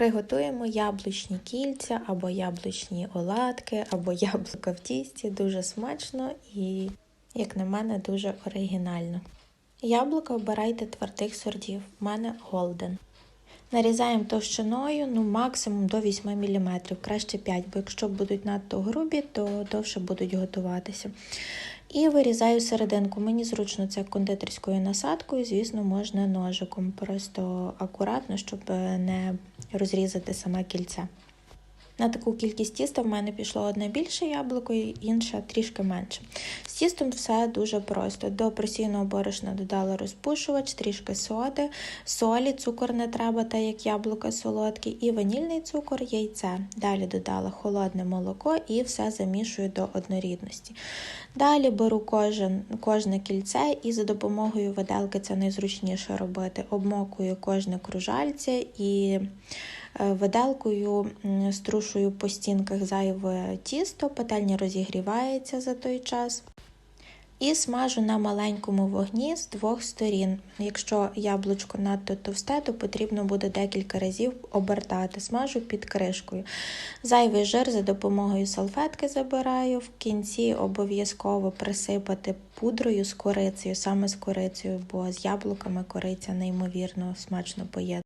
Приготуємо яблучні кільця або яблучні оладки, або яблука в тісті. Дуже смачно і, як на мене, дуже оригінально. Яблука обирайте твердих сортів. У мене голден. Нарізаємо товщиною ну, максимум до 8 мм, краще 5, бо якщо будуть надто грубі, то довше будуть готуватися. І вирізаю серединку. Мені зручно це кондитерською насадкою, звісно, можна ножиком, просто акуратно, щоб не розрізати саме кільце. На таку кількість тіста в мене пішло одне більше яблуко, і інше трішки менше. З тістом все дуже просто. До просійного борошна додала розпушувач, трішки соди, солі, цукор не треба, так як яблука солодкі, і ванільний цукор, яйце. Далі додала холодне молоко і все замішую до однорідності. Далі беру кожен, кожне кільце і за допомогою виделки це найзручніше робити. Обмокую кожне кружальце і виделкою струшую по стінках зайве тісто, пательня розігрівається за той час. І смажу на маленькому вогні з двох сторін. Якщо яблучко надто товсте, то потрібно буде декілька разів обертати. Смажу під кришкою. Зайвий жир за допомогою салфетки забираю. В кінці обов'язково присипати пудрою з корицею, саме з корицею, бо з яблуками кориця неймовірно смачно поєднує.